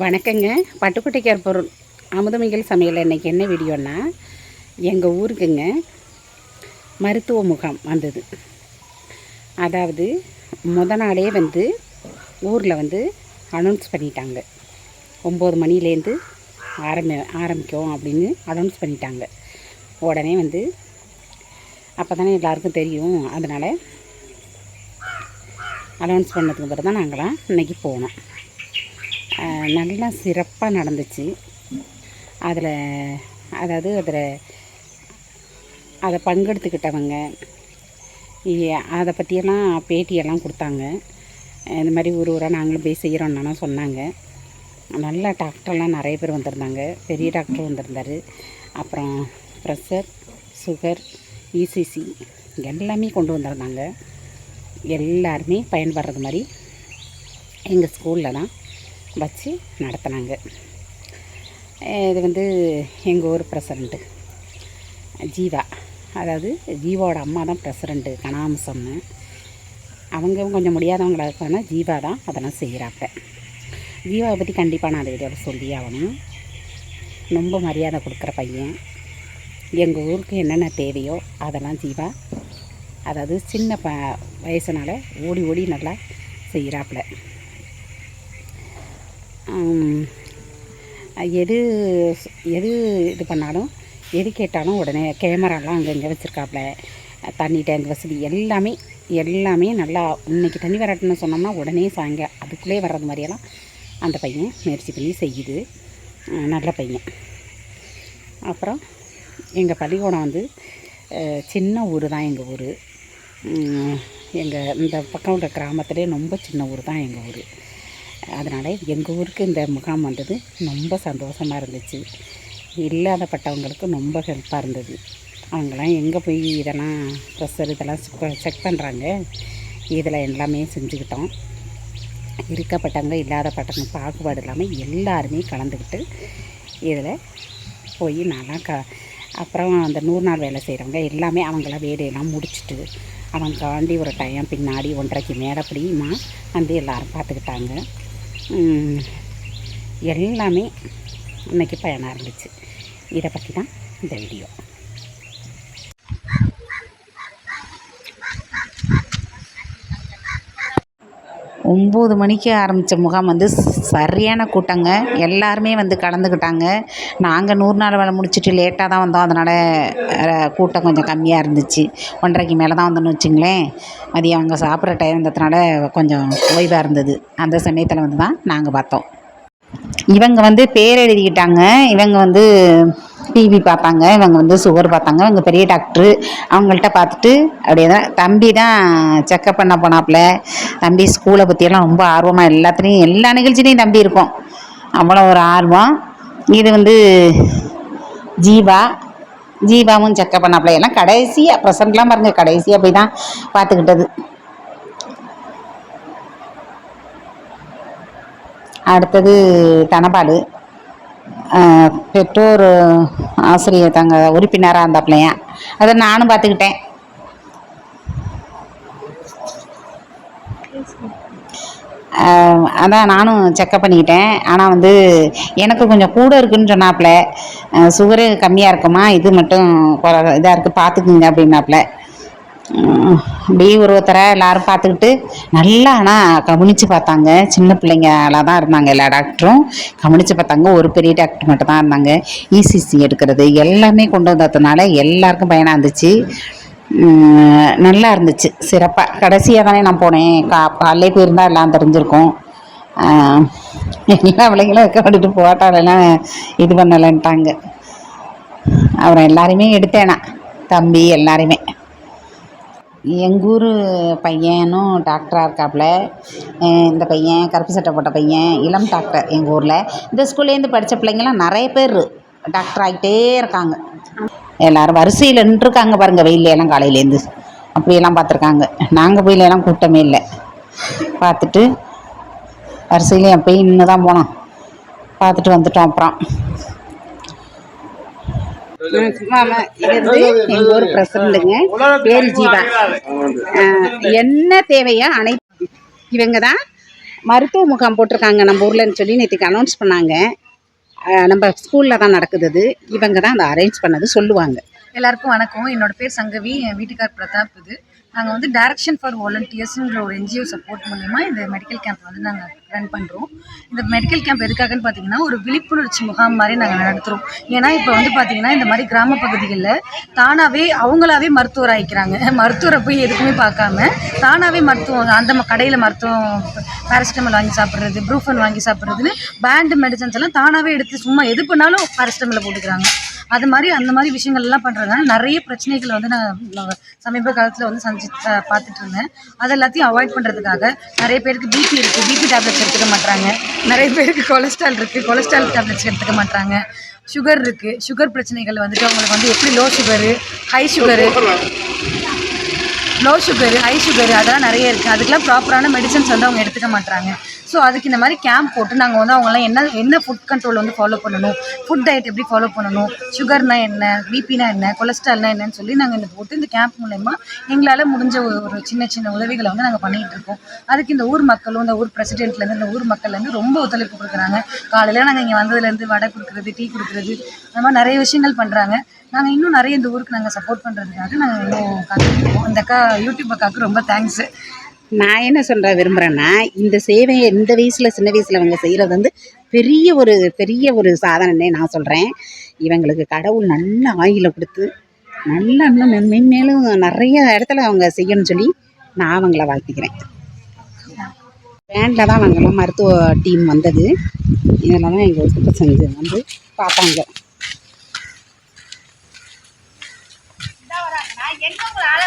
வணக்கங்க. பட்டுக்கோட்டைக்கார் பொருள். அமுதமிகள் சமையல் இன்றைக்கி என்ன வீடியோன்னா எங்கள் ஊருக்குங்க மருத்துவ முகாம் வந்தது. அதாவது முத நாளே வந்து ஊரில் வந்து அனௌன்ஸ் பண்ணிட்டாங்க. ஒம்பது மணிலேருந்து ஆரம்பி ஆரம்பிக்கும் அப்படின்னு அனௌன்ஸ் பண்ணிட்டாங்க. உடனே வந்து அப்போ தானே எல்லாருக்கும் தெரியும். அதனால் அனௌன்ஸ் பண்ணதுக்கு பிறகு தான் நாங்களாம் இன்றைக்கி போனோம். நல்லா சிறப்பாக நடந்துச்சு. அதில் அதாவது அதில் அதை பங்கெடுத்துக்கிட்டவங்க அதை பற்றியெல்லாம் பேட்டியெல்லாம் கொடுத்தாங்க. இந்த மாதிரி ஒரு ஊராக நாங்களும் போய் செய்கிறோன்னா சொன்னாங்க. நல்ல டாக்டர்லாம் நிறைய பேர் வந்திருந்தாங்க. பெரிய டாக்டர் வந்திருந்தார். அப்புறம் ப்ரெஷர் சுகர் இசிசி எல்லாமே கொண்டு வந்திருந்தாங்க. எல்லாருமே பயன்படுறது மாதிரி எங்கள் ஸ்கூலில் தான். வச்சு நடத்தினாங்க. இது வந்து எங்கள் ஊர் பிரசிடண்ட்டு ஜீவா. அதாவது ஜீவாவோட அம்மா தான் பிரசிடண்ட்டு கனாம்சம்னு அவங்க கொஞ்சம் முடியாதவங்களா இருக்கானா ஜீவா தான் அதெல்லாம் செய்கிறாங்க ஜீவாவை பற்றி கண்டிப்பாக நான் அந்த வீடியோவில் சொல்லி ஆகணும். ரொம்ப மரியாதை கொடுக்குற பையன். எங்கள் ஊருக்கு என்னென்ன தேவையோ அதெல்லாம் ஜீவா அதாவது சின்ன ப வயசுனால ஓடி ஓடி நல்லா செய்கிறாப்புல எது எது இது பண்ணாலும் எது கேட்டாலும் உடனே கேமராலாம் அங்கங்கே வச்சுருக்காப்புல தண்ணி டேங்க் வசதி எல்லாமே எல்லாமே நல்லா இன்னைக்கு தண்ணி வராட்டுன்னு சொன்னோம்னா உடனே சாயங்க அதுக்குள்ளே வர்றது மாதிரியெல்லாம் அந்த பையன் முயற்சி பண்ணி செய்யுது. நல்ல பையன். அப்புறம் எங்கள் பள்ளிக்கூடம் வந்து சின்ன ஊர் தான் எங்கள் ஊர். எங்கள் இந்த பக்கம் உள்ள கிராமத்திலே ரொம்ப சின்ன ஊர் தான் எங்கள் ஊர். அதனால் எங்கள் ஊருக்கு இந்த முகாம் வந்தது ரொம்ப சந்தோஷமாக இருந்துச்சு. இல்லாதப்பட்டவங்களுக்கு ரொம்ப ஹெல்ப்பாக இருந்தது. அவங்களாம் எங்கே போய் இதெல்லாம் ப்ரெஷர் இதெல்லாம் செக் பண்ணுறாங்க இதில் எல்லாமே செஞ்சுக்கிட்டோம். இருக்கப்பட்டவங்க இல்லாதப்பட்டவங்க பாகுபாடு இல்லாமல் எல்லாருமே கலந்துக்கிட்டு இதில் போய் நல்லா க அப்புறம் அந்த நூறு நாள் வேலை செய்கிறவங்க எல்லாமே அவங்களாம் வேலையெல்லாம் முடிச்சுட்டு அவங்காண்டி ஒரு டைம் பின்னாடி ஒன்றரைக்கு மேலே அப்படியுமா வந்து எல்லோரும் பார்த்துக்கிட்டாங்க எல்லாமே இன்றைக்கி பயனாக இருந்துச்சு. இதை பற்றி தான் இந்த வீடியோ. ஒம்பது மணிக்கு ஆரம்பித்த முகாம் வந்து சரியான கூட்டங்க. எல்லாருமே வந்து கலந்துக்கிட்டாங்க நாங்கள் நூறு நாள் வேலை முடிச்சுட்டு லேட்டாக தான் வந்தோம். அதனால் கூட்டம் கொஞ்சம் கம்மியாக இருந்துச்சு. ஒன்றரைக்கு மேலே தான் வந்தோன்னு வச்சுங்களேன். மதியம் அவங்க சாப்பிட்ற டைம் இருந்ததுனால கொஞ்சம் ஓய்வாக இருந்தது. அந்த சமயத்தில் வந்து தான் நாங்கள் பார்த்தோம். இவங்க வந்து பேர் எழுதிக்கிட்டாங்க. இவங்க வந்து டிவி பார்த்தாங்க இவங்க வந்து சுகர் பார்த்தாங்க இவங்க பெரிய டாக்டரு அவங்கள்ட்ட பார்த்துட்டு அப்படியே தான் தம்பி தான் செக்கப் பண்ண போனாப்புல. தம்பி ஸ்கூலை பற்றியெல்லாம் ரொம்ப ஆர்வமாக எல்லாத்துலேயும் எல்லா நிகழ்ச்சிலையும் தம்பி இருக்கும். அவ்வளோ ஒரு ஆர்வம். இது வந்து ஜீவா. ஜீவாவும் செக்கப் பண்ணாப்புல. எல்லாம் கடைசியாக ப்ரெசண்ட்லாம் பாருங்க கடைசியாக போய் தான் பார்த்துக்கிட்டது. அடுத்தது தனபால். பெற்றோர் ஆசிரியர் தங்க உறுப்பினராக இருந்தாப்புலையா அதை நானும் பார்த்துக்கிட்டேன் அதான் நானும் செக்கப் பண்ணிக்கிட்டேன். ஆனால் வந்து எனக்கு கொஞ்சம் கூட இருக்குன்னு சொன்னாப்புல சுகரு கம்மியாக இருக்குமா? இது மட்டும் இதாக இருக்குது பார்த்துக்குங்க அப்படின்னாப்புல அப்படியே ஒரு ஒருத்தரை எல்லாரும் பார்த்துக்கிட்டு நல்லா ஆனால் கவனித்து பார்த்தாங்க. சின்ன பிள்ளைங்களாக தான் இருந்தாங்க எல்லா டாக்டரும். கவனித்து பார்த்தாங்க. ஒரு பெரிய டாக்டர் மட்டும் தான் இருந்தாங்க. இசிசி எடுக்கிறது எல்லாமே கொண்டு வந்ததுனால எல்லாருக்கும் பயனாக இருந்துச்சு. நல்லா இருந்துச்சு. சிறப்பாக கடைசியாக தானே நான் போனேன். கா காலையிலே போயிருந்தா எல்லாம் தெரிஞ்சிருக்கும். எல்லா பிள்ளைங்களும் இருக்க விட்டுட்டு போட்டாலெல்லாம் இது பண்ணலைன்ட்டாங்க. அப்புறம் எல்லாரையுமே எடுத்தேன் தம்பி எல்லாரையுமே. எங்கள் ஊர் பையனும் டாக்டராக இருக்காப்புல. இந்த பையன் கருப்பு சட்டை போட்ட பையன் இளம் டாக்டர் எங்கள் ஊரில். இந்த ஸ்கூல்லேருந்து படித்த பிள்ளைங்களாம் நிறைய பேர் டாக்டர் ஆகிட்டே இருக்காங்க. எல்லோரும் வரிசையில் நின்றுருக்காங்க பாருங்கள் வெயிலெல்லாம் காலையிலேருந்து அப்படியெல்லாம் பார்த்துருக்காங்க. நாங்கள் போயிலெல்லாம் கூட்டமே இல்லை. பார்த்துட்டு வரிசையிலே போய் நின்று தான் போனோம் பார்த்துட்டு வந்துட்டோம் அப்புறம். எங்கள் ஊர் பிரசிடண்ட்டுங்க பேர் ஜீவா. என்ன தேவையோ அனைத்து இவங்க தான் மருத்துவ முகாம் போட்டிருக்காங்க. நம்ம ஊர்லன்னு சொல்லி நேற்றுக்கு அனௌன்ஸ் பண்ணாங்க. நம்ம ஸ்கூலில் தான் நடக்குது அது. இவங்க தான் அதை அரேஞ்ச் பண்ணது சொல்லுவாங்க. எல்லாருக்கும் வணக்கம். என்னோட பேர் சங்கவி. என் வீட்டுக்கார் பிரதாப் இது. நாங்கள் வந்து டைரக்ஷன் ஃபார் வாலண்டியர்ஸுங்கிற ஒரு என்ஜிஓ சப்போர்ட் மூலிமா இந்த மெடிக்கல் கேம்ப் வந்து நாங்கள் ரன் பண்ணுறோம் இந்த மெடிக்கல் கேம்ப் எதுக்காகன்னு பார்த்தீங்கன்னா ஒரு விழிப்புணர்ச்சி முகாம் மாதிரி நாங்கள் நடத்துகிறோம் ஏன்னா இப்போ வந்து பார்த்தீங்கன்னா இந்த மாதிரி கிராம பகுதிகளில் தானாகவே அவங்களாவே மருத்துவர் ஆயிக்கிறாங்க. மருத்துவரை போய் எதுக்குமே பார்க்காம தானாகவே மருத்துவம் அந்த கடையில் மருத்துவம் பேரசிட்டமால் வாங்கி சாப்பிட்றது ப்ரூஃபன் வாங்கி சாப்பிட்றதுன்னு பேண்டு மெடிசன்ஸ் எல்லாம் தானாகவே எடுத்து சும்மா எது பண்ணாலும் பேரசிட்டமாலை போட்டுக்கிறாங்க. அது மாதிரி அந்த மாதிரி விஷயங்கள் எல்லாம் பண்ணுறதுனால நிறைய பிரச்சனைகளை வந்து நான் சமீப காலத்தில் வந்து சந்திச்சு பார்த்துட்டு இருந்தேன். அது எல்லாத்தையும் அவாய்ட் பண்ணுறதுக்காக நிறைய பேருக்கு பிபி இருக்குது பிபி டேப்லெட்ஸ் எடுத்துக்க மாட்டாங்க நிறைய பேருக்கு கொலஸ்ட்ரால் இருக்குது கொலஸ்ட்ரால் டேப்லெட்ஸ் எடுத்துக்க மாட்டாங்க சுகர் இருக்குது சுகர் பிரச்சனைகள் வந்துட்டு அவங்களுக்கு வந்து எப்படி low sugar high sugar low sugar high sugar அதெல்லாம் நிறைய இருக்குது அதுக்கெல்லாம் ப்ராப்பரான மெடிசன்ஸ் வந்து அவங்க எடுத்துக்க மாட்டாங்க ஸோ அதுக்கு இந்த மாதிரி கேம்ப் போட்டு நாங்கள் வந்து அவங்களாம் என்ன என்ன ஃபுட் கண்ட்ரோல் வந்து ஃபாலோ பண்ணணும்? ஃபுட் டயட் எப்படி ஃபாலோ பண்ணணும்? சுகர்னா என்ன? பிபினா என்ன? கொலஸ்ட்ரால்னா என்னன்னு சொல்லி நாங்கள் இந்த போட்டு இந்த கேம்ப் மூலயமா எங்களால் முடிஞ்ச ஒரு சின்ன சின்ன உதவிகளை வந்து நாங்கள் பண்ணிகிட்டு இருக்கோம். அதுக்கு இந்த ஊர் மக்களும் இந்த ஊர் பிரசிடென்ட்லேருந்து இந்த ஊர் மக்கள்லேருந்து ரொம்ப ஒத்துழைப்பு கொடுக்குறாங்க. காலையில் நாங்கள் இங்கே வந்ததுலேருந்து வடை கொடுக்குறது டீ கொடுக்குறது அந்த மாதிரி நிறைய விஷயங்கள் பண்ணுறாங்க நாங்கள் இன்னும் நிறைய இந்த ஊருக்கு நாங்கள் சப்போர்ட் பண்ணுறதுக்காக நாங்கள் இன்னும் காத்துட்ருக்கோம் இந்த அக்கா யூடியூப் அக்காவுக்கு ரொம்ப தேங்க்ஸு நான் என்ன சொல்கிற விரும்புகிறேன்னா இந்த சேவையை இந்த வயசில் சின்ன வயசில் அவங்க செய்கிறது வந்து பெரிய ஒரு பெரிய ஒரு சாதனைன்னே நான் சொல்கிறேன் இவங்களுக்கு கடவுள் நல்ல ஆயில கொடுத்து நல்ல இன்னும் மென் மென்மேலும் நிறைய இடத்துல அவங்க செய்யணும்னு சொல்லி நான் அவங்கள வாழ்த்திக்கிறேன். வேனில் தான் அவங்கெல்லாம் மருத்துவ டீம் வந்தது. இதில் தான் எங்கள் வீட்டுக்கு செஞ்சு வந்து பார்ப்பாங்க. நான் என்ன ஒரு ஆளை